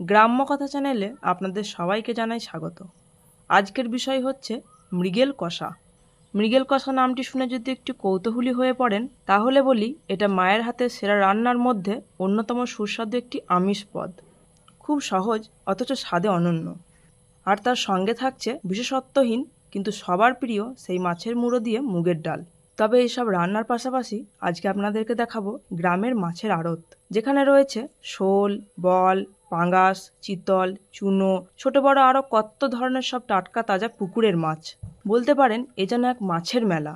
গ্রাম্য কথা চ্যানেলে আপনাদের সবাইকে জানাই স্বাগত। আজকের বিষয় হচ্ছে মৃগেল কষা। মৃগেল কষা নামটি শুনে যদি একটু কৌতূহলী হয়ে পড়েন, তাহলে বলি এটা মায়ের হাতে সেরা রান্নার মধ্যে অন্যতম সুস্বাদু একটি আমিষ পদ। খুব সহজ, অথচ স্বাদে অনন্য। আর তার সঙ্গে থাকছে বিশেষত্বহীন কিন্তু সবার প্রিয় সেই মাছের মুড়ো দিয়ে মুগের ডাল। তবে এইসব রান্নার পাশাপাশি আজকে আপনাদেরকে দেখাবো গ্রামের মাছের আড়ত, যেখানে রয়েছে শোল, বল, পাঙ্গাস, চিতল, চুনো, ছোট বড় আরও কত ধরনের সব টাটকা তাজা পুকুরের মাছ। বলতে পারেন, এ যেন এক মাছের মেলা।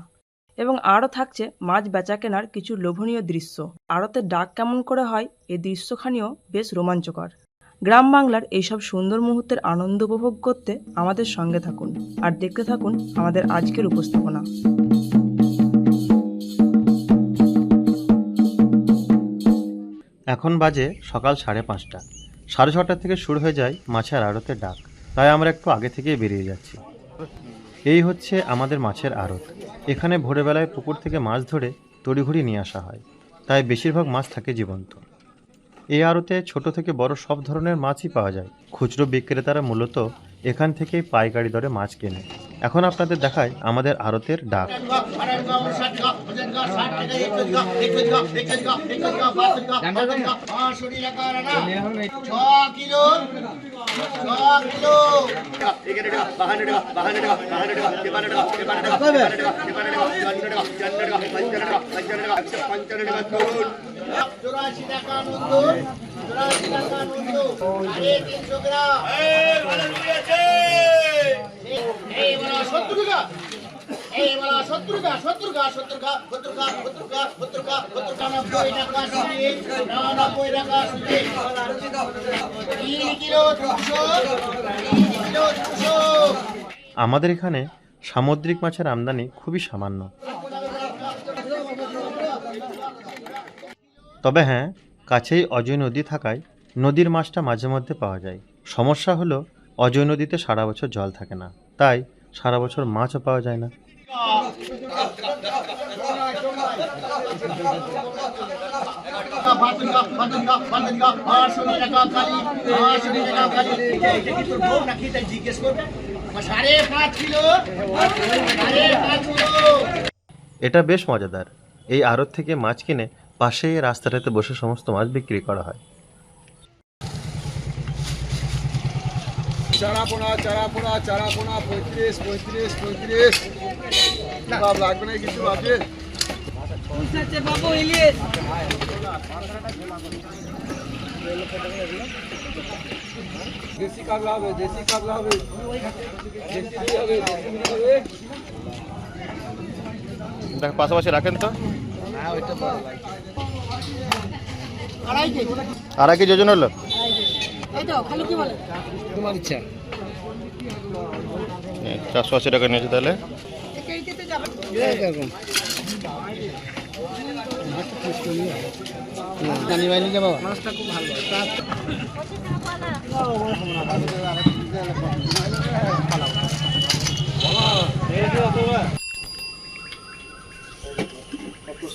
এবং আরও থাকছে মাছ বেচা কেনার কিছু লোভনীয় দৃশ্য। আড়তের ডাক কেমন করে হয় এই দৃশ্যখানিও বেশ রোমাঞ্চকর। গ্রাম বাংলার এইসব সুন্দর মুহূর্তের আনন্দ উপভোগ করতে আমাদের সঙ্গে থাকুন আর দেখতে থাকুন আমাদের আজকের উপস্থাপনা। এখন বাজে সকাল সাড়ে পাঁচটা। সাড়ে ছটা থেকে শুরু হয়ে যায় মাছের আড়তের ডাক। তাই আমরা একটু আগে থেকেই বেরিয়ে যাচ্ছি। এই হচ্ছে আমাদের মাছের আড়ত। এখানে ভোরবেলায় পুকুর থেকে মাছ ধরে তড়িঘড়ি নিয়ে আসা হয়। তাই বেশিরভাগ মাছ থাকে জীবন্ত। এই আড়তে ছোট থেকে বড় সব ধরনের মাছই পাওয়া যায়। খুচরো বিক্রেতারা মূলত এখান থেকেই পাইকারি দরে মাছ কেনে। এখন আপনাদের দেখায় আমাদের আড়তের ডাক। চুরাশি টাকা নতুন চুরাশি টাকা নতুন তিনশো গ্রাম এই বলা সত্তর টাকা এই বলা সত্তর টাকা সত্তর টাকা সত্তর টাকা সত্তর আমাদের এখানে সামুদ্রিক মাছের আমদানি খুবই সামান্য। তবে হ্যাঁ কাছেই অজয় নদী থাকায় নদীর মাছটা মাঝে মধ্যে পাওয়া যায়। সমস্যা হলো, অজয় নদীতে সারা বছর জল থাকে না। তাই সারা বছর মাছও পাওয়া যায় না। এটা বেশ মজাদার। এই আড়ত থেকে মাছ কিনে পাশেই রাস্তাটাতে বসে সমস্ত মাছ বিক্রি করা হয়। চারাপোনা চারাপোনা চারাপোনা, পঁয়ত্রিশ পঁয়ত্রিশ পঁয়ত্রিশ। লাগবে না কিছু আছে দেশি কাবলা হবে দেশি কাবলা হবে দেশি কি হবে হবে। দেখ পাশাপাশি রাখেন তো। আড়াই কেজি। ওজন হলো? চারশো আশি টাকা নিয়েছে তাহলে।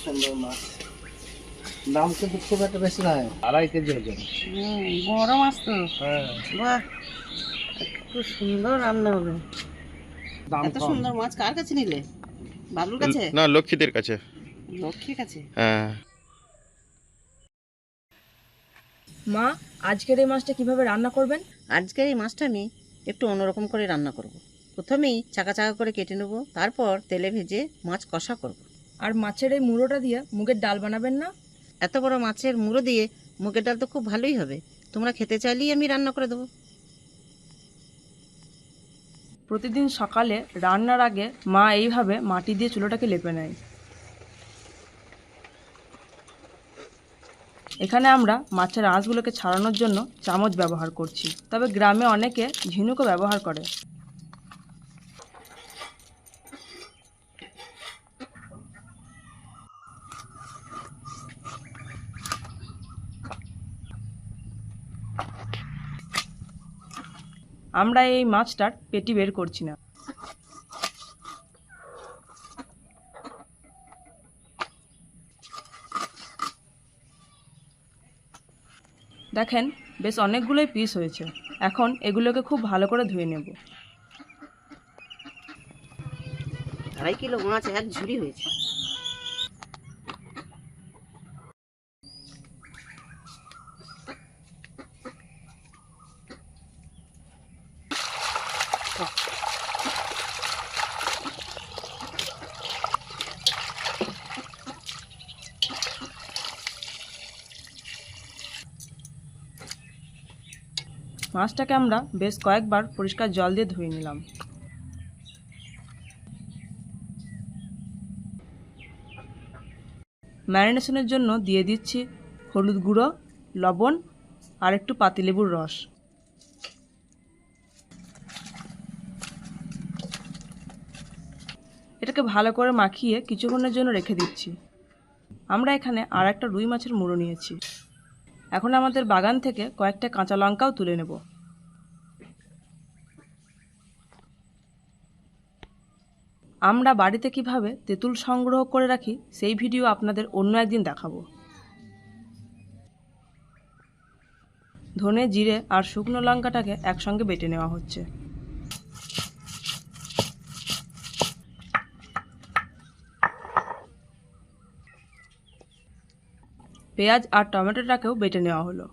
সুন্দর মাছ দাম কিন্তু খুব একটা বেশি নয় আড়াই কেজি ওজন বড় মাছ তো বাহ সুন্দর রান্না হবে এত সুন্দর মাছ কার কাছে নিলে? বাবুর কাছে? না লক্ষ্মীদের কাছে। লক্ষ্মীর কাছে? হ্যাঁ। মা আজকের এই মাছটা কীভাবে রান্না করবেন? আজকের এই মাছটা আমি একটু অন্যরকম করে রান্না করব। প্রথমেই চাকা চাকা করে কেটে নেব তারপর তেলে ভেজে মাছ কষা করব। আর মাছের এই মুড়োটা দিয়ে মুগের ডাল বানাবেন না? এত বড় মাছের মুড়ো দিয়ে মুগের ডাল তো খুব ভালোই হবে। তোমরা খেতে চাইলেই আমি রান্না করে দেবো। প্রতিদিন সকালে রান্নার আগে মা এইভাবে মাটি দিয়ে চুলোটাকে লেপে নেয়। এখানে আমরা মাছের আঁশগুলোকে ছাড়ানোর জন্য চামচ ব্যবহার করছি। তবে গ্রামে অনেকে ঝিনুকও ব্যবহার করে। আমরা এই মাছটার পেটি বের করছি না। দেখেন, বেশ অনেকগুলোই পিস হয়েছে। এখন এগুলোকে খুব ভালো করে ধুয়ে নেব। আড়াই কিলো মাছ এক ঝুড়ি হয়েছে। মাছটাকে আমরা বেশ কয়েকবার পরিষ্কার জল দিয়ে ধুয়ে নিলাম। ম্যারিনেশনের জন্য দিয়ে দিচ্ছি হলুদ গুঁড়ো, লবণ, আর একটু পাতিলেবুর রস। এটাকে ভালো করে মাখিয়ে কিছুক্ষণের জন্য রেখে দিচ্ছি। আমরা এখানে আর একটা রুই মাছের মুড়ো নিয়েছি। এখন আমাদের বাগান থেকে কয়েকটা কাঁচা লঙ্কাও তুলে নেব। আমরা বাড়িতে কীভাবে তেঁতুল সংগ্রহ করে রাখি, সেই ভিডিও আপনাদের অন্য একদিন দেখাবো। ধনে, জিরে আর শুকনো লঙ্কাটাকে একসঙ্গে বেটে নেওয়া হচ্ছে। পেঁয়াজ আর টমেটোটাকেও বেটে নেওয়া হলো।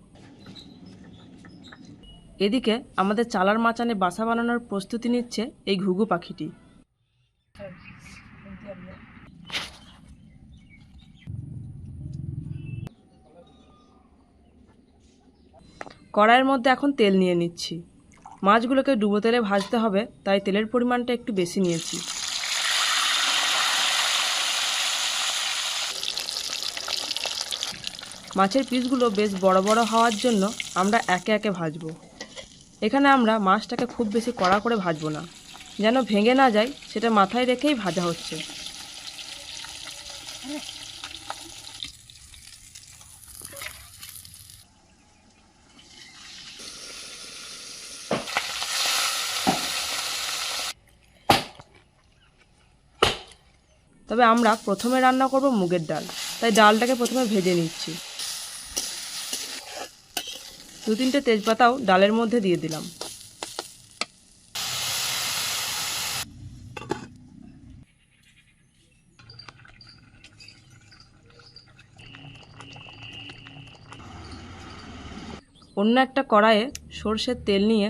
এদিকে আমাদের চালার মাচানে বাসা বানানোর প্রস্তুতি নিচ্ছে এই ঘুঘু পাখিটি। কড়াইয়ের মধ্যে এখন তেল নিয়ে নিচ্ছি। মাছগুলোকে ডুবো তেলে ভাজতে হবে, তাই তেলের পরিমাণটা একটু বেশি নিয়েছি। মাছের পিসগুলো বেশ বড় বড় হওয়ার জন্য আমরা একে একে ভাজবো। এখানে আমরা মাছটাকে খুব বেশি কড়া করে ভাজবো না। যেন ভেঙে না যায়, সেটা মাথায় রেখেই ভাজা হচ্ছে। তবে আমরা প্রথমে রান্না করব মুগের ডাল। তাই ডালটাকে প্রথমে ভেজে নিচ্ছি। দু তিনটে তেজপাতাও ডালের মধ্যে দিয়ে দিলাম। অন্য একটা কড়াইয়ে সর্ষের তেল নিয়ে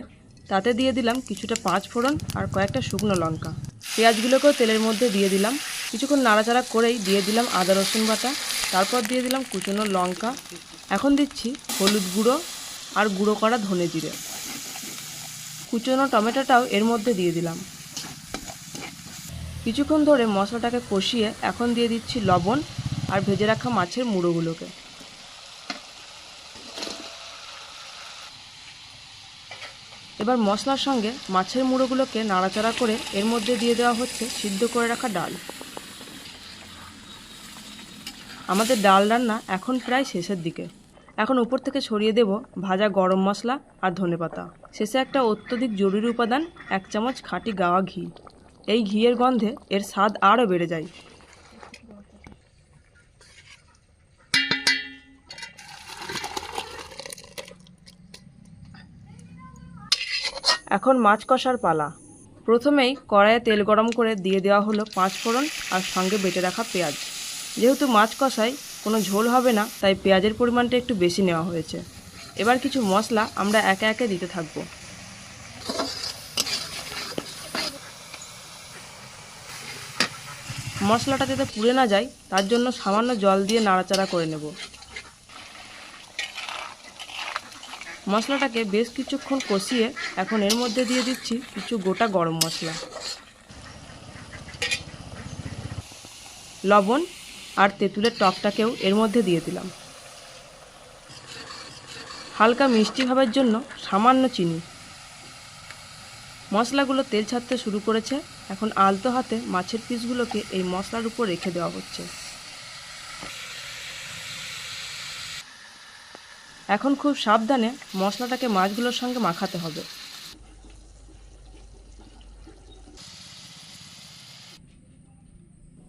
তাতে দিয়ে দিলাম কিছুটা পাঁচ ফোড়ন আর কয়েকটা শুকনো লঙ্কা। পেঁয়াজগুলোকেও তেলের মধ্যে দিয়ে দিলাম। কিছুক্ষণ নাড়াচাড়া করেই দিয়ে দিলাম আদা রসুন বাটা। তারপর দিয়ে দিলাম কুচনো লঙ্কা। এখন দিচ্ছি হলুদ গুঁড়ো আর গুঁড়ো করা ধনে জিরে। কুচনো টমেটোটাও এর মধ্যে দিয়ে দিলাম। কিছুক্ষণ ধরে মশলাটাকে কষিয়ে এখন দিয়ে দিচ্ছি লবণ আর ভেজে রাখা মাছের মুড়োগুলোকে। এবার মশলার সঙ্গে মাছের মুড়োগুলোকে নাড়াচাড়া করে এর মধ্যে দিয়ে দেওয়া হচ্ছে সিদ্ধ করে রাখা ডাল। আমাদের ডাল রান্না এখন প্রায় শেষের দিকে। এখন উপর থেকে ছড়িয়ে দেব ভাজা গরম মশলা আর ধনেপাতা। শেষে একটা অত্যধিক জরুরি উপাদান, এক চামচ খাঁটি গাওয়া ঘি। এই ঘিয়ের গন্ধে এর স্বাদ আরও বেড়ে যায়। এখন মাছ কষার পালা। প্রথমেই কড়াইয়ে তেল গরম করে দিয়ে দেওয়া হলো পাঁচ ফোড়ন আর সঙ্গে বেটে রাখা পেঁয়াজ। যেহেতু মাছ কষায় কোনো ঝোল হবে না, তাই পেঁয়াজের পরিমাণটা একটু বেশি নেওয়া হয়েছে। এবার কিছু মশলা আমরা একে একে দিতে থাকব। মশলাটা যাতে পুড়ে না যায়, তার জন্য সামান্য জল দিয়ে নাড়াচাড়া করে নেব। মশলাটাকে বেশ কিছুক্ষণ কষিয়ে এখন এর মধ্যে দিয়ে দিচ্ছি কিছু গোটা গরম মশলা। লবণ আর তেঁতুলের টকটাকেও এর মধ্যে দিয়ে দিলাম। হালকা মিষ্টি ভাবের জন্য সামান্য চিনি। মশলাগুলো তেল ছাড়তে শুরু করেছে। এখন আলতো হাতে মাছের পিসগুলোকে এই মশলার উপর রেখে দেওয়া হচ্ছে। এখন খুব সাবধানে মশলাটাকে মাছগুলোর সঙ্গে মাখাতে হবে।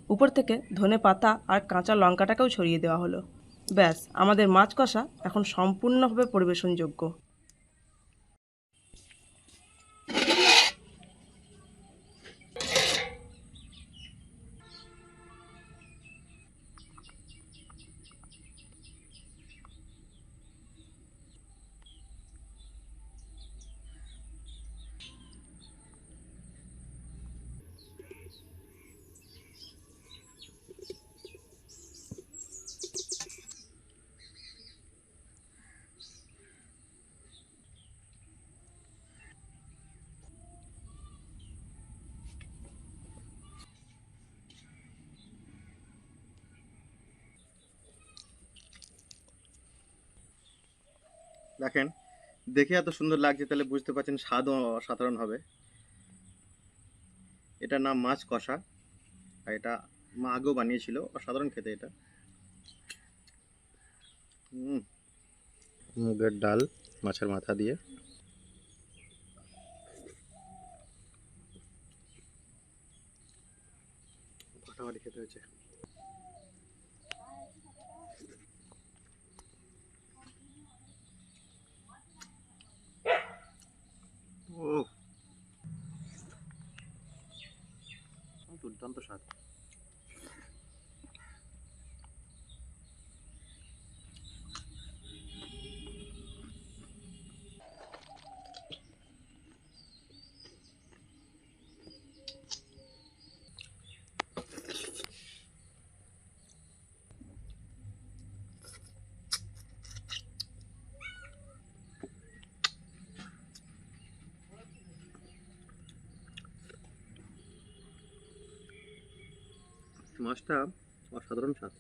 উপর থেকে ধনে পাতা আর কাঁচা লঙ্কাটাকেও ছড়িয়ে দেওয়া হলো। ব্যাস, আমাদের মাছ কষা এখন সম্পূর্ণভাবে পরিবেশনযোগ্য। দেখেন দেখে এত সুন্দর লাগছে তাহলে বুঝতে পারছেন স্বাদও অসাধারণ হবে। এটা নাম মাছ কষা আর এটা মা আগেও বানিয়েছিল অসাধারণ খেতে এটা। হুম মুগের ডাল মাছের মাথা দিয়ে। ফাটাফাটি খেতে হয়েছে। Krishna. মাছটা অসাধারণ স্বাদ।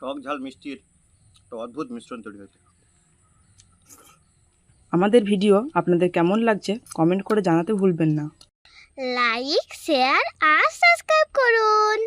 টক ঝাল মিষ্টির একটা অদ্ভুত মিশ্রণ তৈরি হয়েছে। আমাদের ভিডিও আপনাদের কেমন লাগছে কমেন্ট করে জানাতে ভুলবেন না। লাইক শেয়ার আর সাবস্ক্রাইব করুন।